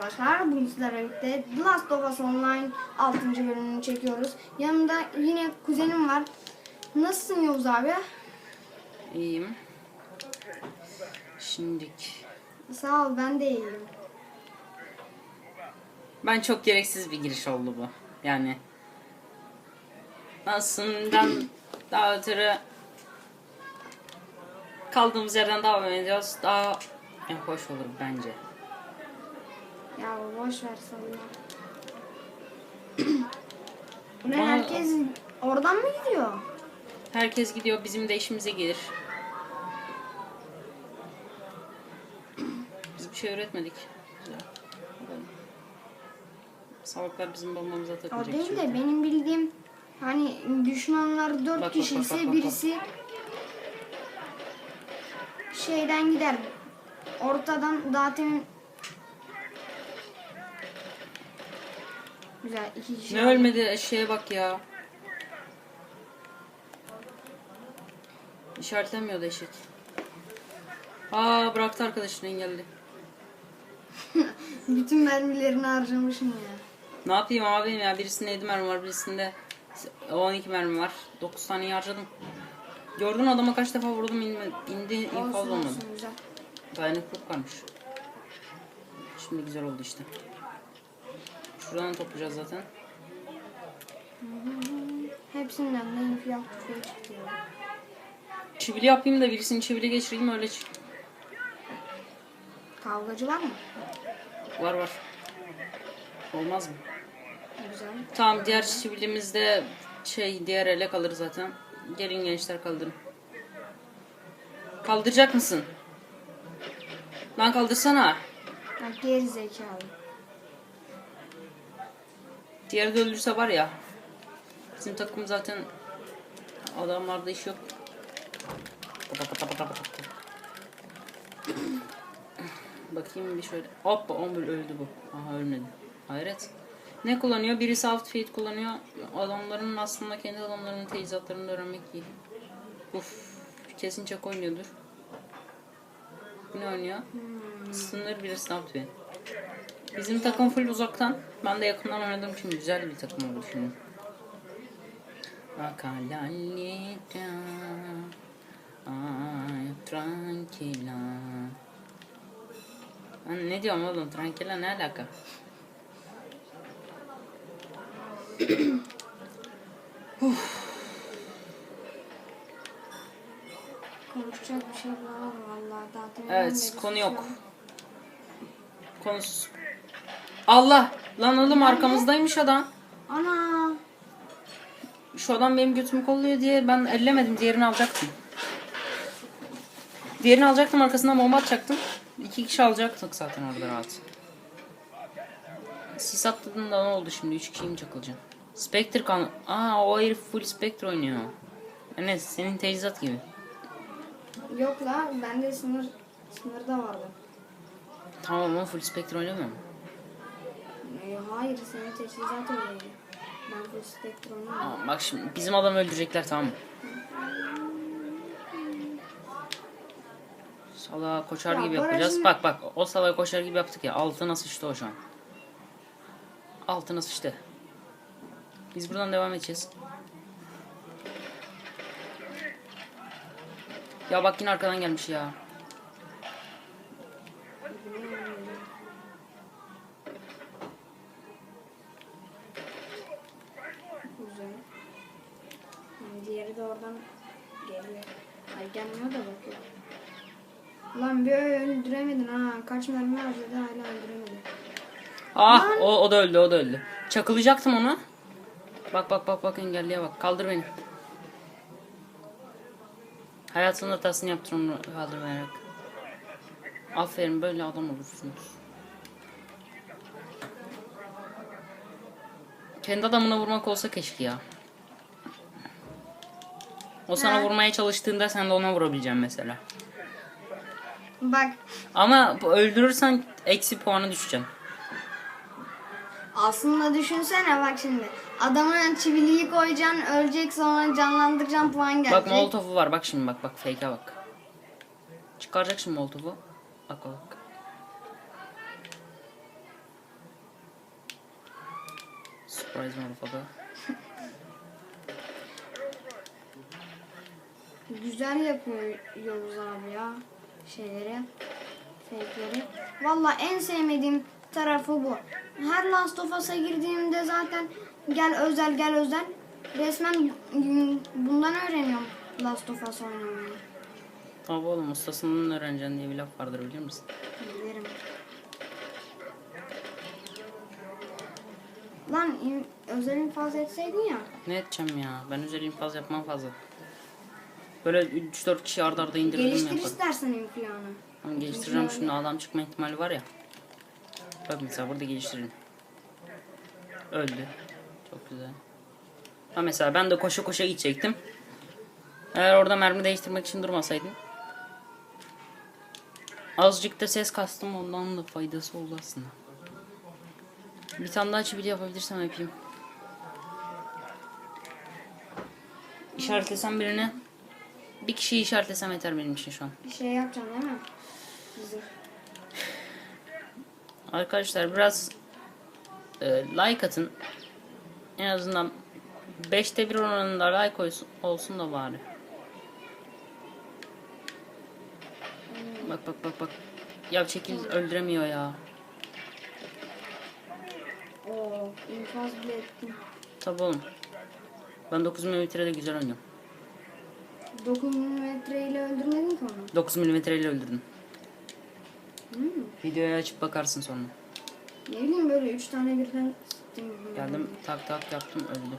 arkadaşlar. Bugün sizlerle birlikte The Last of Us Online 6. bölümünü çekiyoruz. Yanımda yine kuzenim var. Nasılsın Yavuz abi? İyiyim. Şimdilik. Sağ ol ben de iyiyim. Ben çok gereksiz bir giriş oldu bu. Yani aslında daha ötürü kaldığımız yerden devam ediyoruz. Daha en hoş olur bence. Ya boş ver salla. Ne Bana- herkes oradan mı gidiyor? Herkes gidiyor bizim de işimize gelir. Biz bir şey üretmedik. Güzel. Salaklar bizim bombamıza O takılacak. değil şimdi. de benim bildiğim hani düşmanlar dört Bak, bak, kişi bak, ise bak, bak, birisi şeyden gider. Ortadan zaten Güzel iki kişi. Ne ölmedi eşeğe bak ya. İşaretlemiyordu eşek. Aa bıraktı arkadaşını engelli. Bütün mermilerini harcamışım ya. Ne yapayım abim ya birisinde 7 mermi var birisinde 12 mermi var. 9 tane harcadım. Gördün adama kaç defa vurdum inme, indi infaz olmadı. Dayanıklılık varmış. Şimdi güzel oldu işte. Şuradan toplayacağız zaten. Hepsinden de infilak tüfeği çıktı. ya. Çivili yapayım da birisini çivili geçireyim öyle çık. Kavgacı var mı? Var var. Olmaz mı? Güzel. Tamam diğer çivilimizde şey diğer ele kalır zaten. Gelin gençler kaldırın. Kaldıracak mısın? Lan kaldırsana. Bak geri zekalı. Diğeri de ölürse var ya. Bizim takım zaten adamlarda iş yok. Bakayım bir şöyle. Hoppa 11 öldü bu. Aha ölmedi. Hayret. Ne kullanıyor? Birisi outfit kullanıyor. Adamların aslında kendi adamlarının teyzatlarını öğrenmek iyi. Uf. Kesin çok oynuyordur. Ne oynuyor? Sınır birisi outfit. Bizim takım full uzaktan. Ben de yakından oynadığım için güzel bir takım oldu şimdi. Acalalita, ay tranquila. Lan ne diyorum oğlum? Tranquila ne alaka? Konuşacak bir şey var vallahi zaten. Evet konu yok. Konusu. Allah! Lan oğlum arkamızdaymış adam. Ana. Şu adam benim götümü kolluyor diye ben ellemedim. Diğerini alacaktım. Diğerini alacaktım arkasından bomba atacaktım. İki kişi alacaktık zaten orada rahat. Sis atladın da ne oldu şimdi? Üç kişiyi mi çakılacaksın? Spectre kan... Aa o herif full Spectre oynuyor. Enes senin teyzat gibi. Yok la bende sınır sınırda vardı. Tamam ama full Spectre oynamıyor mu? E, hayır senin teçhizat öyleydi. Ben full spectre oynamıyorum. Tamam bak şimdi bizim adamı öldürecekler tamam mı? Salağa koşar Ya gibi yapacağız. şimdi- Bak bak o salağa koşar gibi yaptık ya. Altına sıçtı o şu an. Altına sıçtı. Biz buradan devam edeceğiz. Ya bak yine arkadan gelmiş ya. Diğeri de oradan geliyor. Ay gelmiyor da bakıyor. Lan bir öldüremedin ha. Kaç mermi harcadı hala öldüremedin. Ah o, o da öldü o da öldü. Çakılacaktım onu. Bak bak bak bak engelliye bak. Kaldır beni. Hayatının hatasını yaptın onu kaldırmayarak. Aferin böyle adam olursunuz. Kendi adamına vurmak olsa keşke ya. O sana Ha. vurmaya çalıştığında sen de ona vurabileceksin mesela. Bak Ama öldürürsen eksi puanı düşeceksin. aslında düşünsene bak şimdi. Adamın hani çiviliği koyacaksın, ölecek sonra canlandıracaksın puan gelecek. Bak molotofu var. Bak şimdi bak bak fake'e bak. Çıkaracak şimdi. Bak bak. Surprise molotofu. Güzel yapıyor Yavuz abi ya şeyleri. Fake'leri. Valla en sevmediğim tarafı bu. Her Last of Us'a girdiğimde zaten gel özel gel özel. Resmen bundan öğreniyorum Last of Us oynamayı. Tabi oğlum ustasından öğreneceksin diye bir laf vardır biliyor musun? Bilirim. Lan özel infaz etseydin ya. Ne edeceğim ya? Ben özel infaz yapmam fazla. Böyle 3-4 kişi arda arda indirdim Geliştir yaparım. istersen infilağını. Ama geliştireceğim şimdi adam çıkma ihtimali var ya. Bak mesela burada geliştirelim. Öldü. Çok güzel. Ha mesela ben de koşa koşa gidecektim. Eğer orada mermi değiştirmek için durmasaydım. Azıcık da ses kastım ondan da faydası oldu aslında. Bir tane daha çivili yapabilirsem yapayım. İşaretlesem birine. Bir kişiyi işaretlesem yeter benim için şu an. Bir şey yapacaksın değil mi? Zırh. Arkadaşlar biraz e, like atın. En azından 5'te 1 oranında like olsun, olsun da bari. Bak bak bak bak. Ya çekil öldüremiyor ya. Oo, infaz bile ettim. Tabi oğlum. Ben 9 milimetrede güzel oynuyorum. 9 milimetre ile öldürmedin ki onu. 9 milimetreyle öldürdüm. Hmm. Videoyu açıp bakarsın sonra. Ne bileyim böyle 3 tane birden sıktım. Geldim tak tak yaptım öldü.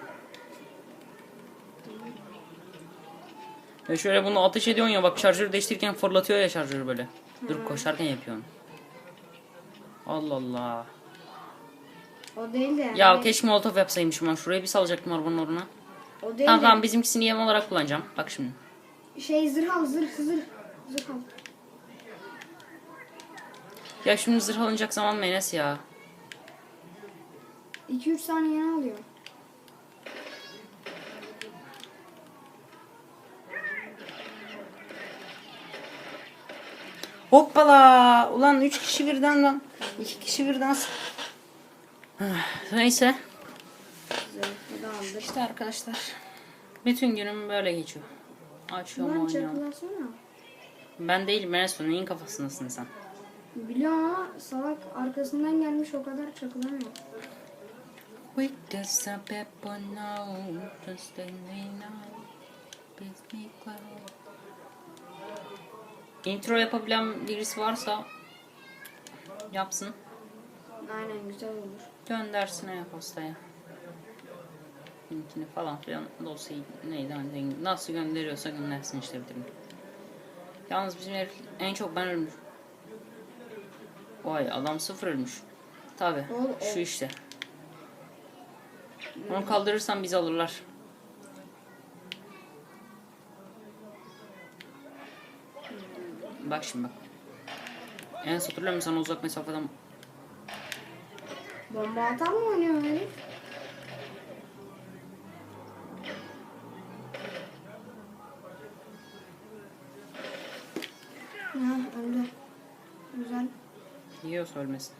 Ya şöyle bunu ateş ediyorsun ya bak şarjörü değiştirirken fırlatıyor ya şarjörü böyle. Dur koşarken yapıyorsun. Allah Allah. O değil de yani. Ya keşke molotof yapsaymışım ben. Şuraya bir salacaktım arabanın oruna. O değil Tamam de tamam bizimkisini yem olarak kullanacağım. Bak şimdi. Şey zırh al zırh zırh. Zırh al. Ya şimdi zırh alınacak zaman mı Enes ya? 2-3 saniyeni alıyor. Hoppala! Ulan 3 kişi birden lan. 2 kişi birden. s- Neyse. İşte arkadaşlar. Bütün günüm böyle geçiyor. Açıyorum Lan oynuyorum. çakılasana. Ben değilim o neyin kafasındasın sen? Biliyorum ama salak arkasından gelmiş o kadar çakılamıyor. With the people know, just they know, biz mi cloud. Intro yapabilen birisi varsa yapsın. Aynen güzel olur. Göndersin e-postaya. Linkini falan filan dosyayı neydi hani nasıl gönderiyorsa göndersin işte bitirin. Yalnız bizim herif en çok ben ölmüş. Vay adam sıfır ölmüş. Tabi şu işte. Onu kaldırırsan bizi alırlar. Bak şimdi bak. En hatırlıyor musun sana uzak mesafeden Bomba atar mı oynuyor herif? Yiyorsa ölmesin.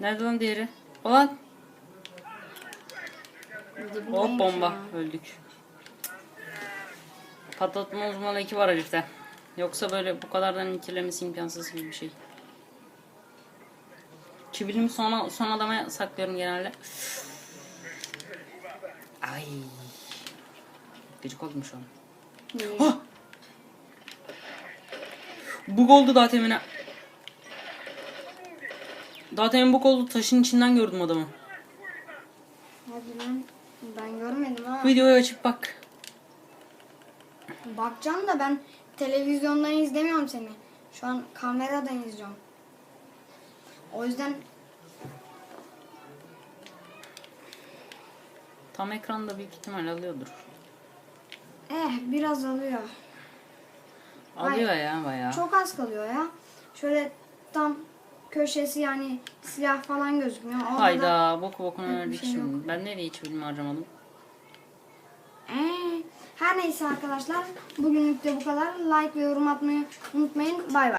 Nerede lan diğeri? Ulan hop bomba ya. öldük. Patlatma uzmanı 2 var herifte. Yoksa böyle bu kadardan ikilemesi imkansız gibi bir şey. Çivilimi son, son adama saklıyorum genelde. Ay. Gıcık oldum şu an. Hah! Bug oldu daha temine. Daha temin bug oldu taşın içinden gördüm adamı. Hadi lan. Ben görmedim ha. Videoyu açıp bak. Bakacağım da ben televizyondan izlemiyorum seni. Şu an kameradan izliyorum. O yüzden Tam ekranda büyük ihtimal alıyordur. eh biraz alıyor. Alıyor ya bayağı. Çok az kalıyor ya. Şöyle tam köşesi yani silah falan gözükmüyor. Orada da- Hayda boku bokuna verdik şey şimdi. Ben nereye hiç bilimi harcamadım. Ee, Her neyse arkadaşlar bugünlük de bu kadar. Like ve yorum atmayı unutmayın. Bay bay.